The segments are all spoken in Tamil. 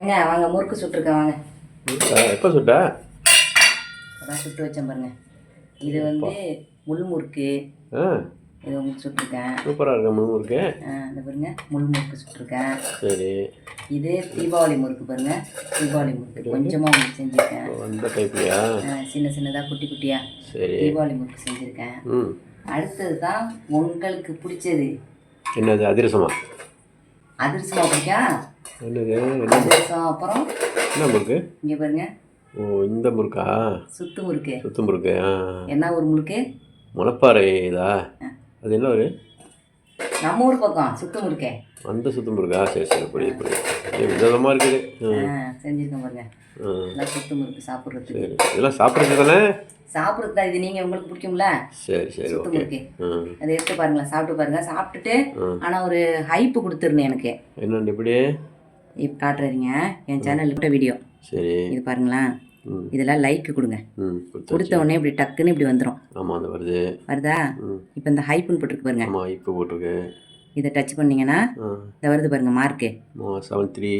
ஏங்க வாங்க முறுக்கு சுட்டுருக்கேன் வாங்க. எப்போ சுட்ட? அதான் சுட்டு வச்சேன் பாருங்க. இது வந்து முள் முறுக்கு. இது உங்களுக்கு சுட்டிருக்கேன். சூப்பராக இருக்கு இருக்கு ஆ, இந்த பாருங்க முள் முறுக்கு சுட்டிருக்கேன். சரி. இது தீபாவளி முறுக்கு பாருங்க தீபாவளி முறுக்கு. கொஞ்சமாக உங்களுக்கு செஞ்சுருக்கேன். அந்த டைப்லையா சின்ன சின்னதாக குட்டி குட்டியா. சரி. தீபாவளி முறுக்கு செஞ்சுருக்கேன். ம். அடுத்தது தான் உங்களுக்கு பிடிச்சது. என்னது அதிரசமா? அதிரசம் அப்புறம்? என்ன முறுக்கு? இங்கே பாருங்க. ஓ இந்த முறுக்கா? சுத்து முறுக்கு. சுத்து முறுக்கு ஆ. என்ன ஒரு முறுக்கு? முளப்பாறை இதா அது என்ன ஒரு நம்ம ஊர் பக்கம் சுத்து முறுக்கே. அந்த சுத்து முறுக்கா? சரி சரி புரியுது புரியுது. இருக்குது. செஞ்சுருக்கேன் பாருங்க. எல்லாம் சுத்து முறுக்கு சாப்பிட்றதுக்கு. சரி இதெல்லாம் சாப்பிட்றது தானே? சாப்பிட்றது தான் இது. நீங்கள் உங்களுக்கு பிடிக்கும்ல? சரி சரி சுத்து முறுக்கு. ம் அதை எடுத்து பாருங்களேன் சாப்பிட்டு பாருங்க. சாப்பிட்டுட்டு ஆனால் ஒரு ஹைப்பு கொடுத்துருந்தேன் எனக்கு. என்னண்டு இப்படி? இப்போ காட்டுறீங்க என் சேனல் விட்ட வீடியோ சரி. இது பாருங்களேன் இதெல்லாம் லைக் கொடுங்க. கொடுத்த உடனே இப்படி டக்குன்னு இப்படி வந்துடும் ஆமாம் அந்த வருது. வருதா? இப்போ இந்த ஹைப்புன்னு போட்டிருக்கு பாருங்க. ஆமாம் இப்போ போட்டிருக்கு. இதை டச் பண்ணீங்கன்னா ஆ. இந்த வருது பாருங்க மார்க்கு செவன் த்ரீ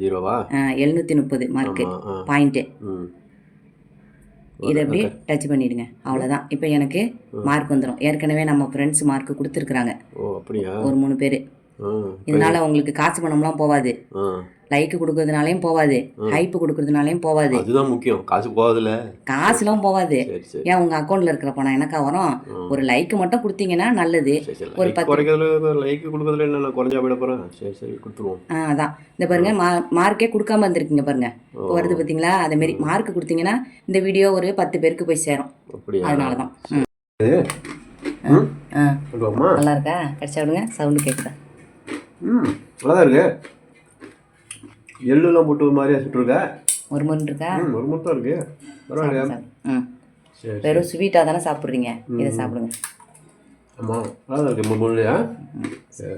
ஜீரோவா எழுநூற்றி முப்பது மார்க்கு பாயிண்ட்டு இதை அப்படி டச் பண்ணிடுங்க. அவ்வளோதான் இப்போ எனக்கு மார்க் வந்துடும் ஏற்கனவே நம்ம ஃப்ரெண்ட்ஸ் மார்க் கொடுத்துருக்குறாங்க. ஒரு மூணு பேர். இதனால உங்களுக்கு காசு பணம்லாம் போகாது ஆ. லைக் கொடுக்கறதுனாலையும் போகாது ஹைப்பு கொடுக்கறதுனாலையும் போகாது அதுதான் முக்கியம். காசு போகாதுல்ல. காசுலாம் சரி ஏன் உங்கள் அக்கௌண்ட்டில் இருக்கிற பணம் எனக்கா வரும்? ஒரு லைக் மட்டும் கொடுத்தீங்கன்னா நல்லது. ஒரு குறைக்கிறதுல லைக் கொடுக்கறதுல என்ன குறைஞ்சா போயிட போகிறேன் சரி சரி. கொடுத்துருவோம். ஆ அதான். இந்த பாருங்க மார்க்கே கொடுக்காம இருந்திருக்கீங்க பாருங்க. வருது பார்த்தீங்களா அதே மாதிரி மார்க் கொடுத்தீங்கன்னா இந்த வீடியோ ஒரு பத்து பேருக்கு போய் சேரும். அதனால தான் நல்லா இருக்கா? கடிச்சா விடுங்க. சவுண்டு கேட்குதா ம் நல்லா தான் இருக்கு. எள்ளுலாம் போட்டு ஒரு மாதிரியா சுட்டுருக்க? ஒரு முருன்னு இருக்கா ம் ஒரு மட்டும் இருக்கு. பரவாயில்லையா? சாப்பிடு. ம். சரி வெறும் ஸ்வீட்டாக தானே சாப்பிட்றீங்க. இதை சாப்பிடுங்க. ஆமாம் நல்லா தான் இருக்கு முன்னுலையா சரி.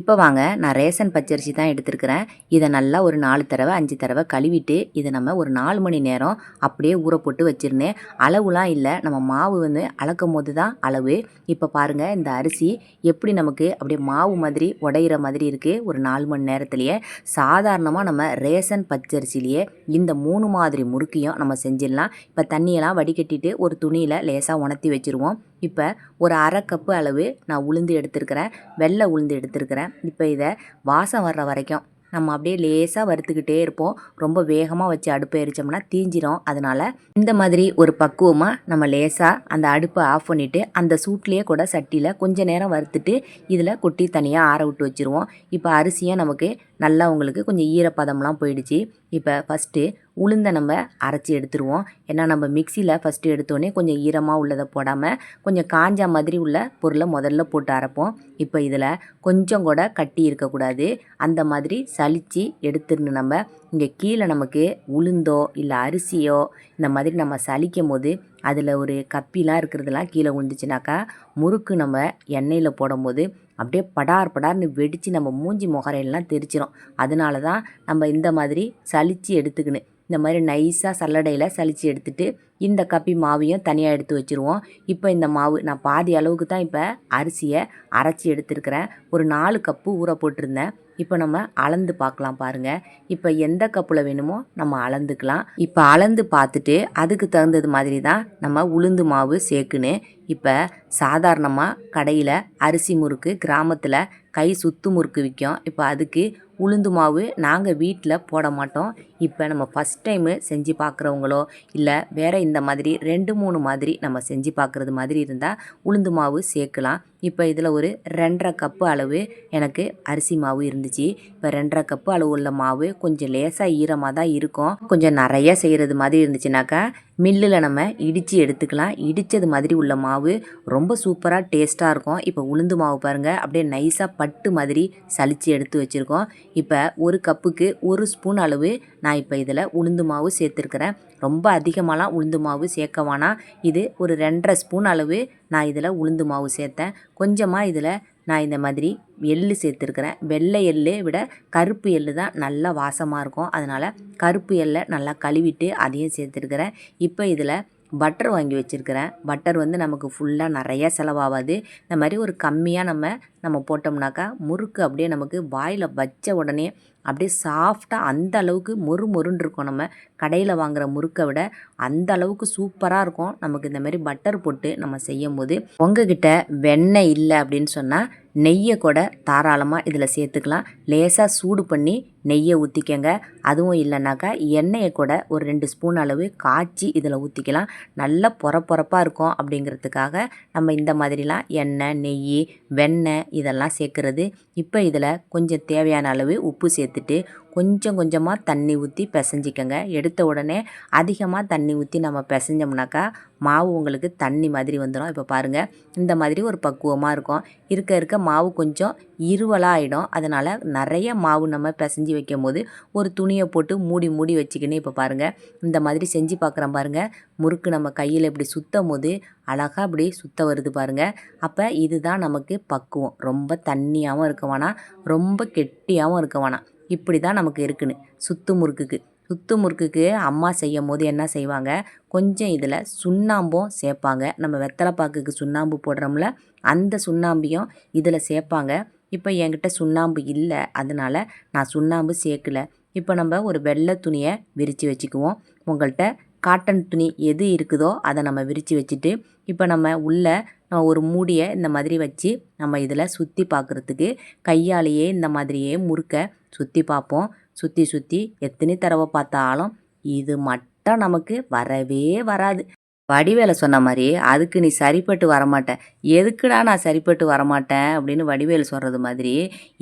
இப்போ வாங்க நான் ரேஷன் பச்சரிசி தான் எடுத்துருக்கிறேன். இதை நல்லா ஒரு நாலு தடவை அஞ்சு தடவை கழுவிட்டு இதை நம்ம ஒரு நாலு மணி நேரம் அப்படியே ஊற போட்டு வச்சுருந்தேன். அளவுலாம் இல்லை. நம்ம மாவு வந்து அளக்கும் போது தான் அளவு. இப்போ பாருங்கள் இந்த அரிசி எப்படி நமக்கு அப்படியே மாவு மாதிரி உடையிற மாதிரி இருக்குது ஒரு நாலு மணி நேரத்துலையே. சாதாரணமாக நம்ம ரேஷன் பச்சரிசிலேயே இந்த மூணு மாதிரி முறுக்கையும் நம்ம செஞ்சிடலாம். இப்போ தண்ணியெல்லாம் வடிகட்டிட்டு ஒரு துணியில் லேசாக உணர்த்தி வச்சுருவோம். இப்போ ஒரு அரை கப்பு அளவு நான் உளுந்து எடுத்துருக்கிறேன். வெள்ளை உளுந்து எடுத்துருக்கிறேன். இப்போ இதை வாசம் வர்ற வரைக்கும் நம்ம அப்படியே லேசாக வறுத்துக்கிட்டே இருப்போம். ரொம்ப வேகமாக வச்சு அடுப்பை எரிச்சோம்னா தீஞ்சிரும். அதனால் இந்த மாதிரி ஒரு பக்குவமாக நம்ம லேசாக அந்த அடுப்பை ஆஃப் பண்ணிவிட்டு அந்த சூட்லேயே கூட சட்டியில் கொஞ்ச நேரம் வறுத்துட்டு இதில் கொட்டி தனியாக ஆற விட்டு வச்சுருவோம். இப்போ அரிசியும் நமக்கு நல்லா உங்களுக்கு கொஞ்சம் ஈரப்பதம்லாம் போயிடுச்சு. இப்போ ஃபஸ்ட்டு உளுந்தை நம்ம அரைச்சி எடுத்துருவோம். ஏன்னா நம்ம மிக்சியில் ஃபஸ்ட்டு எடுத்தோடனே கொஞ்சம் ஈரமாக உள்ளதை போடாமல் கொஞ்சம் காஞ்ச மாதிரி உள்ள பொருளை முதல்ல போட்டு அரைப்போம். இப்போ இதில் கொஞ்சம் கூட கட்டி இருக்கக்கூடாது. அந்த மாதிரி சளிச்சு எடுத்துடணும் நம்ம இங்கே கீழே நமக்கு உளுந்தோ இல்லை அரிசியோ இந்த மாதிரி நம்ம சலிக்கும் போது அதில் ஒரு கப்பிலாம் இருக்கிறதெல்லாம் கீழே விழுந்துச்சுனாக்கா முறுக்கு நம்ம எண்ணெயில் போடும்போது அப்படியே படார் படார்னு வெடித்து நம்ம மூஞ்சி முகரையெல்லாம் தெரிச்சிடும் அதனால தான் நம்ம இந்த மாதிரி சலித்து எடுத்துக்கணும். இந்த மாதிரி நைஸாக சல்லடையில் சலித்து எடுத்துட்டு இந்த கப்பி மாவையும் தனியாக எடுத்து வச்சுருவோம். இப்போ இந்த மாவு நான் பாதி அளவுக்கு தான் இப்போ அரிசியை அரைச்சி எடுத்துருக்கிறேன். ஒரு நாலு கப்பு ஊற போட்டிருந்தேன். இப்போ நம்ம அளந்து பார்க்கலாம் பாருங்கள் இப்போ எந்த கப்பில் வேணுமோ நம்ம அளந்துக்கலாம். இப்போ அளந்து பார்த்துட்டு அதுக்கு தகுந்தது மாதிரி தான் நம்ம உளுந்து மாவு சேர்க்கணும் இப்போ சாதாரணமாக கடையில் அரிசி முறுக்கு கிராமத்தில் கை சுத்து முறுக்கு விற்கும். இப்போ அதுக்கு உளுந்து மாவு நாங்கள் வீட்டில் போட மாட்டோம். இப்போ நம்ம ஃபஸ்ட் டைமு செஞ்சு பார்க்குறவங்களோ இல்லை வேறு இந்த மாதிரி ரெண்டு மூணு மாதிரி நம்ம செஞ்சு பார்க்குறது மாதிரி இருந்தால் உளுந்து மாவு சேர்க்கலாம். இப்போ இதில் ஒரு ரெண்டரை கப்பு அளவு எனக்கு அரிசி மாவு இருந்துச்சு. இப்போ ரெண்டரை கப்பு அளவு உள்ள மாவு கொஞ்சம் லேசாக ஈரமாக தான் இருக்கும். கொஞ்சம் நிறைய செய்கிறது மாதிரி இருந்துச்சுனாக்கா மில்லில் நம்ம இடித்து எடுத்துக்கலாம். இடித்தது மாதிரி உள்ள மாவு ரொம்ப சூப்பராக டேஸ்ட்டாக இருக்கும். இப்போ உளுந்து மாவு பாருங்கள் அப்படியே நைஸாக பட்டு மாதிரி சளிச்சு எடுத்து வச்சுருக்கோம். இப்போ ஒரு கப்புக்கு ஒரு ஸ்பூன் அளவு நான் இப்போ இதில் உளுந்து மாவு சேர்த்துருக்குறேன். ரொம்ப அதிகமாகலாம் உளுந்து மாவு சேர்க்க வேணாம். இது ஒரு ரெண்டரை ஸ்பூன் அளவு நான் இதில் உளுந்து மாவு சேர்த்தேன். கொஞ்சமாக இதில் நான் இந்த மாதிரி எள்ளு சேர்த்துருக்குறேன். வெள்ளை எள்ளை விட கருப்பு எள்ளு தான் நல்லா வாசமாக இருக்கும். அதனால் கருப்பு எள்ளை நல்லா கழுவிட்டு அதையும் சேர்த்துருக்குறேன். இப்போ இதில் பட்டர் வாங்கி வச்சுருக்கிறேன். பட்டர் வந்து நமக்கு ஃபுல்லாக நிறைய செலவாகாது. இந்த மாதிரி ஒரு கம்மியாக நம்ம நம்ம போட்டோம்னாக்கா முறுக்கு அப்படியே நமக்கு வாயில் வச்ச உடனே அப்படியே சாஃப்டாக அந்த அளவுக்கு மொறு மொறுன்னு இருக்கும். நம்ம கடையில் வாங்குகிற முறுக்கை விட அந்த அளவுக்கு சூப்பராக இருக்கும். நமக்கு இந்த மாதிரி பட்டர் போட்டு நம்ம செய்யும் போது உங்ககிட்ட வெண்ணெய் இல்லை அப்படின்னு சொன்னால் நெய்யை கூட தாராளமாக இதில் சேர்த்துக்கலாம். லேசாக சூடு பண்ணி நெய்யை ஊற்றிக்கங்க அதுவும் இல்லைனாக்கா எண்ணெயை கூட ஒரு ரெண்டு ஸ்பூன் அளவு காய்ச்சி இதில் ஊற்றிக்கலாம் நல்லா பொறப்பொறப்பாக இருக்கும் அப்படிங்கிறதுக்காக நம்ம இந்த மாதிரிலாம் எண்ணெய் நெய் வெண்ணெய் இதெல்லாம் சேர்க்குறது. இப்போ இதில் கொஞ்சம் தேவையான அளவு உப்பு சேர்த்துட்டு கொஞ்சம் கொஞ்சமாக தண்ணி ஊற்றி பிசைஞ்சிக்கோங்க. எடுத்த உடனே அதிகமாக தண்ணி ஊற்றி நம்ம பிசைஞ்சோம்னாக்கா மாவு உங்களுக்கு தண்ணி மாதிரி வந்துடும் இப்போ பாருங்கள் இந்த மாதிரி ஒரு பக்குவமாக இருக்கும். இருக்க இருக்க மாவு கொஞ்சம் இருவலாக ஆகிடும் அதனால் நிறைய மாவு நம்ம பிசைஞ்சு வைக்கும் போது ஒரு துணியை போட்டு மூடி மூடி வச்சுக்கின்னு இப்போ பாருங்கள் இந்த மாதிரி செஞ்சு பார்க்குறேன் பாருங்கள் முறுக்கு நம்ம கையில் இப்படி சுத்தம் போது அழகாக இப்படி சுத்த வருது பாருங்கள் அப்போ இதுதான் நமக்கு பக்குவம். ரொம்ப தண்ணியாகவும் இருக்க வேணாம். ரொம்ப கெட்டியாகவும் இருக்க வேணாம். இப்படி தான் நமக்கு இருக்குன்னு. சுத்து முறுக்குக்கு. சுத்து முறுக்குக்கு அம்மா செய்யும் போது என்ன செய்வாங்க? கொஞ்சம் இதில் சுண்ணாம்பும் சேர்ப்பாங்க நம்ம வெத்தலைப்பாக்குக்கு சுண்ணாம்பு போடுறோம்ல அந்த சுண்ணாம்பையும் இதில் சேர்ப்பாங்க இப்போ என்கிட்ட சுண்ணாம்பு இல்லை அதனால் நான் சுண்ணாம்பு சேர்க்கல இப்போ நம்ம ஒரு வெள்ளை துணியை விரித்து வச்சுக்குவோம். உங்கள்கிட்ட காட்டன் துணி எது இருக்குதோ அதை நம்ம விரித்து வச்சுட்டு இப்போ நம்ம உள்ள நான் ஒரு மூடியை இந்த மாதிரி வச்சு நம்ம இதில் சுற்றி பார்க்குறதுக்கு கையாலேயே இந்த மாதிரியே முறுக்க சுற்றி பார்ப்போம் சுற்றி சுற்றி எத்தனை தடவை பார்த்தாலும் இது மட்டும் நமக்கு வரவே வராது. வடிவேலை சொன்ன மாதிரி அதுக்கு நீ சரிப்பட்டு வரமாட்டேன். எதுக்குடா நான் சரிப்பட்டு வரமாட்டேன்? அப்படின்னு வடிவேலு சொல்கிறது மாதிரி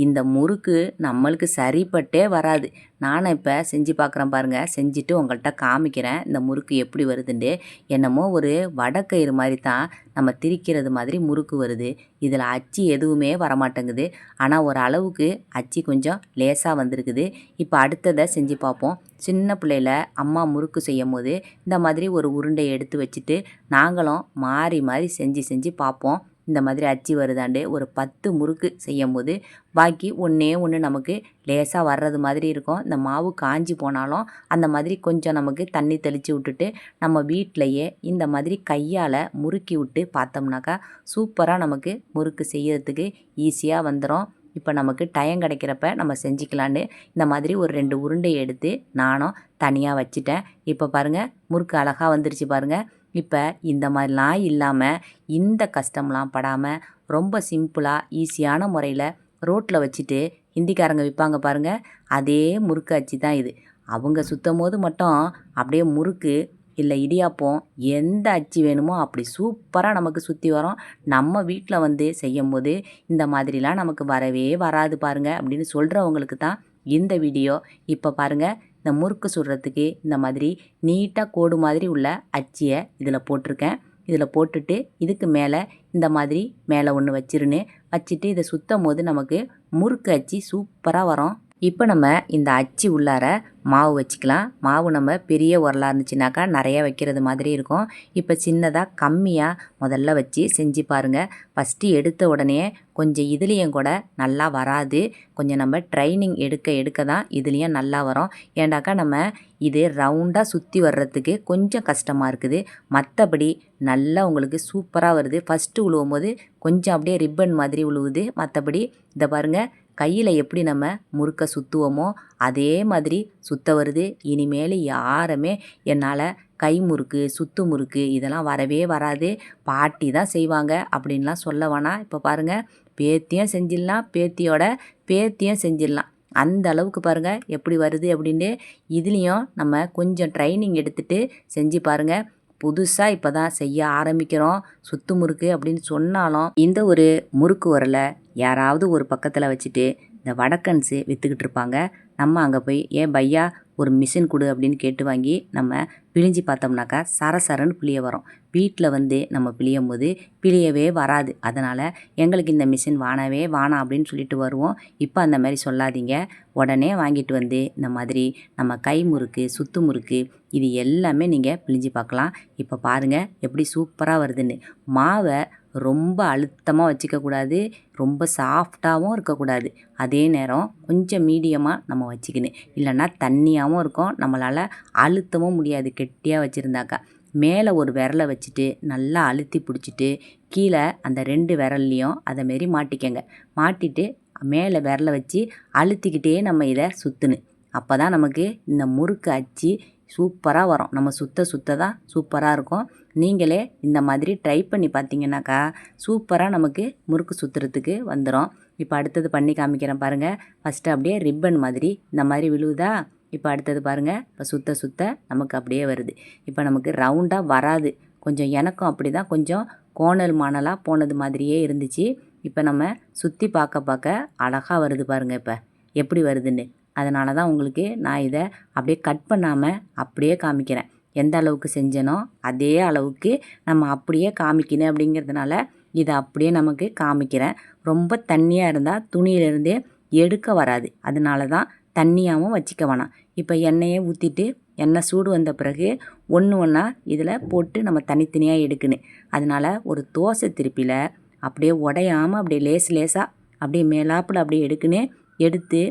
இந்த முறுக்கு நம்மளுக்கு சரிப்பட்டே வராது. நானும் இப்போ செஞ்சு பார்க்குறேன் பாருங்கள் செஞ்சுட்டு உங்கள்கிட்ட காமிக்கிறேன். இந்த முறுக்கு எப்படி வருதுன்ட்டு என்னமோ ஒரு வடக்கயிறு மாதிரி தான் நம்ம திரிக்கிறது மாதிரி முறுக்கு வருது. இதில் அச்சு எதுவுமே வரமாட்டேங்குது. ஆனால் ஒரு அளவுக்கு அச்சு கொஞ்சம் லேசாக வந்திருக்குது. இப்போ அடுத்ததை செஞ்சு பார்ப்போம் சின்ன பிள்ளையில அம்மா முறுக்கு செய்யும் போது இந்த மாதிரி ஒரு உருண்டையை எடுத்து வச்சுட்டு நாங்களும் மாறி மாறி செஞ்சு செஞ்சு பார்ப்போம். இந்த மாதிரி அச்சு வருதாண்டு ஒரு பத்து முறுக்கு செய்யும் போது பாக்கி ஒன்றே ஒன்று நமக்கு லேசாக வர்றது மாதிரி இருக்கும். இந்த மாவு காஞ்சி போனாலும் அந்த மாதிரி கொஞ்சம் நமக்கு தண்ணி தெளித்து விட்டுட்டு நம்ம வீட்டிலையே இந்த மாதிரி கையால் முறுக்கி விட்டு பார்த்தோம்னாக்கா சூப்பராக நமக்கு முறுக்கு செய்யறதுக்கு ஈஸியாக வந்துடும் இப்போ நமக்கு டைம் கிடைக்கிறப்ப நம்ம செஞ்சுக்கலான்னு இந்த மாதிரி ஒரு ரெண்டு உருண்டை எடுத்து நானும் தனியாக வச்சுட்டேன். இப்போ பாருங்கள் முறுக்கு அழகாக வந்துருச்சு பாருங்கள் இப்போ இந்த மாதிரிலாம் இல்லாமல் இந்த கஷ்டம்லாம் படாமல் ரொம்ப சிம்பிளாக ஈஸியான முறையில் ரோட்டில் வச்சுட்டு ஹிந்திக்காரங்க விற்பாங்க பாருங்கள் அதே முறுக்கு அச்சு தான் இது. அவங்க சுத்தம் போது மட்டும் அப்படியே முறுக்கு இல்லை இடியாப்பம் எந்த அச்சு வேணுமோ அப்படி சூப்பராக நமக்கு சுற்றி வரும். நம்ம வீட்டில் வந்து செய்யும் போது இந்த மாதிரிலாம் நமக்கு வரவே வராது பாருங்கள் அப்படின்னு சொல்கிறவங்களுக்கு தான் இந்த வீடியோ. இப்போ பாருங்கள் இந்த முறுக்கு சுடுறதுக்கு இந்த மாதிரி நீட்டாக கோடு மாதிரி உள்ள அச்சியை இதில் போட்டிருக்கேன். இதில் போட்டுட்டு இதுக்கு மேலே இந்த மாதிரி மேலே ஒன்று வச்சிருன்னு வச்சுட்டு இதை சுத்தம் போது நமக்கு முறுக்கு அச்சு சூப்பராக வரும். இப்போ நம்ம இந்த அச்சு உள்ளார மாவு வச்சுக்கலாம். மாவு நம்ம பெரிய உரலாக இருந்துச்சுனாக்கா நிறையா வைக்கிறது மாதிரி இருக்கும். இப்போ சின்னதாக கம்மியாக முதல்ல வச்சு செஞ்சு பாருங்கள் ஃபஸ்ட்டு எடுத்த உடனே கொஞ்சம் இதுலேயும் கூட நல்லா வராது. கொஞ்சம் நம்ம ட்ரைனிங் எடுக்க எடுக்க தான் இதுலேயும் நல்லா வரும். ஏண்டாக்கா நம்ம இது ரவுண்டாக சுற்றி வர்றதுக்கு கொஞ்சம் கஷ்டமாக இருக்குது. மற்றபடி நல்லா உங்களுக்கு சூப்பராக வருது. ஃபஸ்ட்டு உழுவும் போது கொஞ்சம் அப்படியே ரிப்பன் மாதிரி உழுவுது. மற்றபடி இதை பாருங்கள் கையில் எப்படி நம்ம முறுக்க சுற்றுவோமோ அதே மாதிரி சுத்த வருது. இனிமேல் யாருமே என்னால் கை முறுக்கு சுத்து முறுக்கு இதெல்லாம் வரவே வராது. பாட்டி தான் செய்வாங்க அப்படின்லாம் சொல்ல வேணாம் இப்போ பாருங்கள் பேத்தியும் செஞ்சிடலாம் பேத்தியோட பேத்தியும் செஞ்சிடலாம். அந்த அளவுக்கு பாருங்கள் எப்படி வருது அப்படின்ட்டு இதுலேயும் நம்ம கொஞ்சம் ட்ரைனிங் எடுத்துகிட்டு செஞ்சு பாருங்கள் புதுசாக இப்போ தான் செய்ய ஆரம்பிக்கிறோம். சுத்து முறுக்கு அப்படின்னு சொன்னாலும் இந்த ஒரு முறுக்கு உரலை யாராவது ஒரு பக்கத்தில் வச்சுட்டு இந்த வடக்கன்ஸு விற்றுக்கிட்டு இருப்பாங்க. நம்ம அங்கே போய் ஏன் பையா ஒரு மிஷின் கொடு அப்படின்னு கேட்டு வாங்கி நம்ம பிழிஞ்சு பார்த்தோம்னாக்கா சரசரன்னு புளிய வரும். வீட்டில் வந்து நம்ம பிழியும் போது பிழியவே வராது. அதனால் எங்களுக்கு இந்த மிஷின் வானவே வானா அப்படின்னு சொல்லிட்டு வருவோம். இப்போ அந்த மாதிரி சொல்லாதீங்க. உடனே வாங்கிட்டு வந்து இந்த மாதிரி நம்ம கை முறுக்கு சுத்து முறுக்கு இது எல்லாமே நீங்கள் பிழிஞ்சு பார்க்கலாம். இப்போ பாருங்கள் எப்படி சூப்பராக வருதுன்னு. மாவை ரொம்ப அழுத்தமாக வச்சுக்கக்கூடாது ரொம்ப சாஃப்டாகவும் இருக்கக்கூடாது அதே நேரம் கொஞ்சம் மீடியமாக நம்ம வச்சுக்கணும். இல்லைன்னா தண்ணியாகவும் இருக்கும். நம்மளால் அழுத்தவும் முடியாது. கெட்டியாக வச்சுருந்தாக்கா. மேலே ஒரு விரலை வச்சுட்டு நல்லா அழுத்தி பிடிச்சிட்டு கீழே அந்த ரெண்டு விரல்லையும் அதை மாரி மாட்டிக்கங்க. மாட்டிட்டு மேலே விரலை வச்சு அழுத்திக்கிட்டே நம்ம இதை சுற்றணும் அப்போ தான் நமக்கு இந்த முறுக்கு அச்சு சூப்பராக வரும். நம்ம சுத்த சுத்த தான் சூப்பராக இருக்கும். நீங்களே இந்த மாதிரி ட்ரை பண்ணி பார்த்தீங்கன்னாக்கா சூப்பராக நமக்கு முறுக்கு சுற்றுறதுக்கு வந்துடும் இப்போ அடுத்தது பண்ணி காமிக்கிறேன் பாருங்கள் ஃபஸ்ட்டு அப்படியே ரிப்பன் மாதிரி இந்த மாதிரி விழுவுதா இப்போ அடுத்தது பாருங்கள் இப்போ சுத்த சுத்த நமக்கு அப்படியே வருது. இப்போ நமக்கு ரவுண்டாக வராது. கொஞ்சம் எனக்கும் அப்படி தான் கொஞ்சம் கோணல் மாணலாக போனது மாதிரியே இருந்துச்சு. இப்போ நம்ம சுற்றி பார்க்க பார்க்க அழகாக வருது பாருங்கள் இப்போ. எப்படி வருதுன்னு. அதனால தான் உங்களுக்கு நான் இதை அப்படியே கட் பண்ணாமல் அப்படியே காமிக்கிறேன். எந்த அளவுக்கு செஞ்சனோ அதே அளவுக்கு நம்ம அப்படியே காமிக்கணும் அப்படிங்கிறதுனால இதை அப்படியே நமக்கு காமிக்கிறேன். ரொம்ப தண்ணியாக இருந்தால் துணியிலேருந்தே எடுக்க வராது. அதனால தான் தண்ணியாகவும் வச்சுக்க வேணாம். இப்போ எண்ணெயை ஊற்றிட்டு எண்ணெய் சூடு வந்த பிறகு ஒன்று ஒன்றா இதில் போட்டு நம்ம தனித்தனியாக எடுக்கணும். அதனால் ஒரு தோசை திருப்பியில் அப்படியே உடையாமல் அப்படியே லேஸ் லேசாக அப்படியே மேலாப்பில் அப்படியே எடுக்கணும் எடுத்து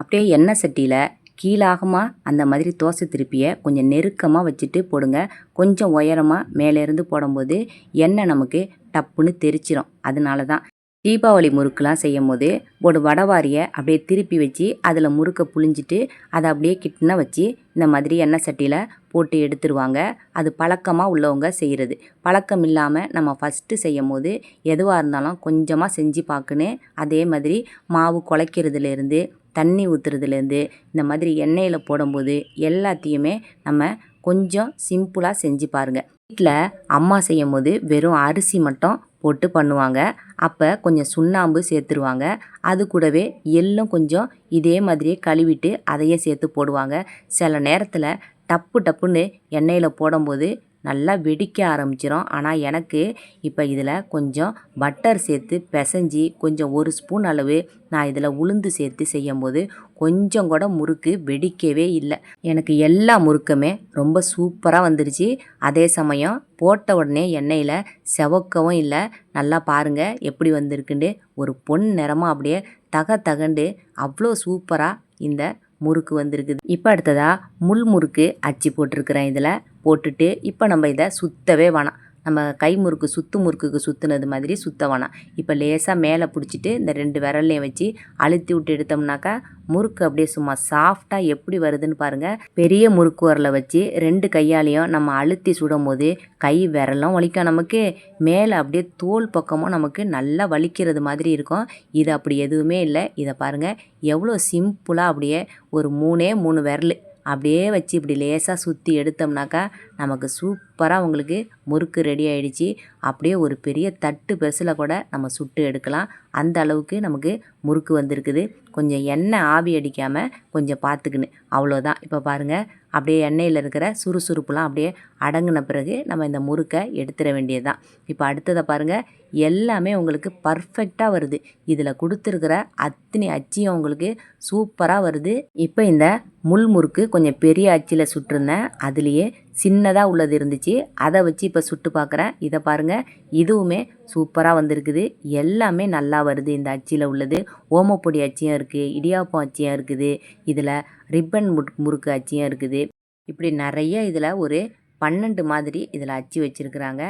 அப்படியே எண்ணெய் சட்டியில் கீழாகமாக அந்த மாதிரி தோசை திருப்பியை கொஞ்சம் நெருக்கமாக வச்சுட்டு போடுங்க. கொஞ்சம் உயரமாக மேலேருந்து போடும்போது எண்ணெய் நமக்கு டப்புன்னு தெரிச்சிடும் அதனால தான் தீபாவளி முறுக்குலாம் செய்யும் போது ஒரு வடவாரியை அப்படியே திருப்பி வச்சு அதில் முறுக்கை புழிஞ்சிட்டு அதை அப்படியே கிட்டின வச்சு இந்த மாதிரி எண்ணெய் சட்டியில் போட்டு எடுத்துருவாங்க. அது பழக்கமாக உள்ளவங்க செய்கிறது பழக்கம் இல்லாமல் நம்ம ஃபஸ்ட்டு செய்யும் போது எதுவாக இருந்தாலும் கொஞ்சமாக செஞ்சு பார்க்குன்னு அதே மாதிரி மாவு குலைக்கிறதுலேருந்து தண்ணி ஊற்றுறதுலேருந்து இந்த மாதிரி எண்ணெயில் போடும்போது எல்லாத்தையுமே நம்ம கொஞ்சம் சிம்பிளாக செஞ்சு பாருங்கள் வீட்டில் அம்மா செய்யும் போது வெறும் அரிசி மட்டும் போட்டு பண்ணுவாங்க. அப்போ கொஞ்சம் சுண்ணாம்பு சேர்த்துருவாங்க. அது கூடவே எள்ளும் கொஞ்சம் இதே மாதிரியே கழுவிட்டு அதையே சேர்த்து போடுவாங்க. சில நேரத்தில் டப்பு டப்புன்னு எண்ணெயில் போடும்போது நல்லா வெடிக்க ஆரம்பிச்சிரும். ஆனால் எனக்கு இப்போ இதில் கொஞ்சம் பட்டர் சேர்த்து பிசைஞ்சி கொஞ்சம் ஒரு ஸ்பூன் அளவு நான் இதில் உளுந்து சேர்த்து செய்யும்போது கொஞ்சம் கூட முறுக்கு வெடிக்கவே இல்லை. எனக்கு எல்லா முறுக்குமே ரொம்ப சூப்பராக வந்துடுச்சு அதே சமயம் போட்ட உடனே எண்ணெயில் செவக்கவும் இல்லை. நல்லா பாருங்கள் எப்படி வந்திருக்குண்டு ஒரு பொன் நிறமாக அப்படியே தக தகண்டு அவ்வளோ சூப்பராக இந்த முறுக்கு வந்திருக்குது. இப்போ அடுத்ததாக முள் முறுக்கு அச்சு போட்டிருக்கிறேன் இதில். போட்டுட்டு இப்போ நம்ம இதை சுத்தவே வேணாம். நம்ம கை முறுக்கு சுத்து முறுக்குக்கு சுற்றுனது மாதிரி சுத்த வேணாம் இப்போ லேசாக மேலே பிடிச்சிட்டு இந்த ரெண்டு விரல்லையும் வச்சு அழுத்தி விட்டு எடுத்தோம்னாக்கா முறுக்கு அப்படியே சும்மா சாஃப்டாக எப்படி வருதுன்னு பாருங்கள் பெரிய முறுக்கு வரலை வச்சு ரெண்டு கையாலையும் நம்ம அழுத்தி சுடும் போது கை விரலும் வலிக்கும். நமக்கு மேலே அப்படியே தோல் பக்கமும் நமக்கு நல்லா வலிக்கிறது மாதிரி இருக்கும். இது அப்படி எதுவுமே இல்லை. இதை பாருங்கள் எவ்வளோ சிம்பிளாக அப்படியே ஒரு மூணே மூணு விரல் அப்படியே வச்சு இப்படி லேசாக சுற்றி எடுத்தோம்னாக்கா நமக்கு சூப்பராக உங்களுக்கு முறுக்கு ரெடி ஆகிடுச்சி அப்படியே ஒரு பெரிய தட்டு பெருசில் கூட நம்ம சுட்டு எடுக்கலாம். அந்த அளவுக்கு நமக்கு முறுக்கு வந்திருக்குது. கொஞ்சம் எண்ணெய் ஆவி அடிக்காமல் கொஞ்சம் பார்த்துக்கணும் அவ்வளோதான். இப்போ பாருங்கள் அப்படியே எண்ணெயில் இருக்கிற சுறுசுறுப்புலாம் அப்படியே அடங்கின பிறகு நம்ம இந்த முறுக்கை எடுத்துட வேண்டியது தான் இப்போ அடுத்ததை பாருங்கள் எல்லாமே உங்களுக்கு பர்ஃபெக்டாக வருது. இதில் கொடுத்துருக்கிற அத்தனை அச்சியும் உங்களுக்கு சூப்பராக வருது. இப்போ இந்த முள் முறுக்கு கொஞ்சம் பெரிய அச்சில் சுட்டிருந்தேன். அதுலேயே சின்னதாக உள்ளது இருந்துச்சு. அதை வச்சு இப்போ சுட்டு பார்க்குறேன். இதை பாருங்கள் இதுவுமே சூப்பராக வந்திருக்குது. எல்லாமே நல்லா வருது. இந்த அச்சியில் உள்ளது. ஓமப்பொடி அச்சியும் இருக்குது இடியாப்பம் அச்சியும் இருக்குது. இதில் ரிப்பன் முட் முறுக்கு அச்சியும் இருக்குது. இப்படி நிறைய இதில் ஒரு பன்னெண்டு மாதிரி இதில் அச்சு வச்சுருக்குறாங்க.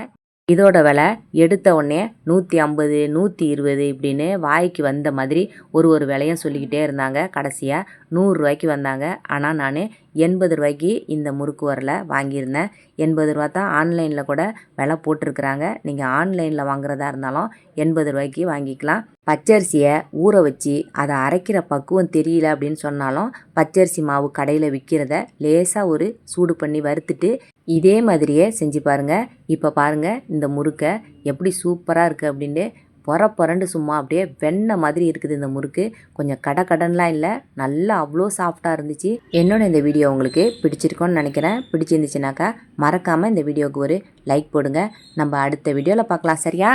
இதோட விலை எடுத்த உடனே நூற்றி ஐம்பது நூற்றி இருபது இப்படின்னு வாய்க்கு வந்த மாதிரி ஒரு ஒரு விலையும் சொல்லிக்கிட்டே இருந்தாங்க. கடைசியாக நூறுரூவாய்க்கு வந்தாங்க. ஆனால் நான் எண்பது ரூபாய்க்கு இந்த முறுக்கு வரல வாங்கியிருந்தேன். எண்பது ரூபா தான் ஆன்லைனில் கூட விலை போட்டிருக்கிறாங்க. நீங்கள் ஆன்லைனில் வாங்குறதா இருந்தாலும் எண்பது ரூபாய்க்கு வாங்கிக்கலாம். பச்சரிசியை ஊற வச்சு அதை அரைக்கிற பக்குவம் தெரியல அப்படின்னு சொன்னாலும் பச்சரிசி மாவு கடையில் விற்கிறத லேசாக ஒரு சூடு பண்ணி வறுத்துட்டு இதே மாதிரியே செஞ்சு பாருங்கள் இப்போ பாருங்கள் இந்த முறுக்கை எப்படி சூப்பராக இருக்குது அப்படின்ட்டு பொற பொறண்டு சும்மா அப்படியே வெண்ணெய் மாதிரி இருக்குது இந்த முறுக்கு. கொஞ்சம் கடை கடன்லாம் இல்லை. நல்லா அவ்வளோ சாஃப்டாக இருந்துச்சு. என்னோட இந்த வீடியோ உங்களுக்கு பிடிச்சிருக்கோன்னு நினைக்கிறேன். பிடிச்சிருந்துச்சுனாக்கா மறக்காமல் இந்த வீடியோவுக்கு ஒரு லைக் போடுங்க. நம்ம அடுத்த வீடியோவில் பார்க்கலாம். சரியா?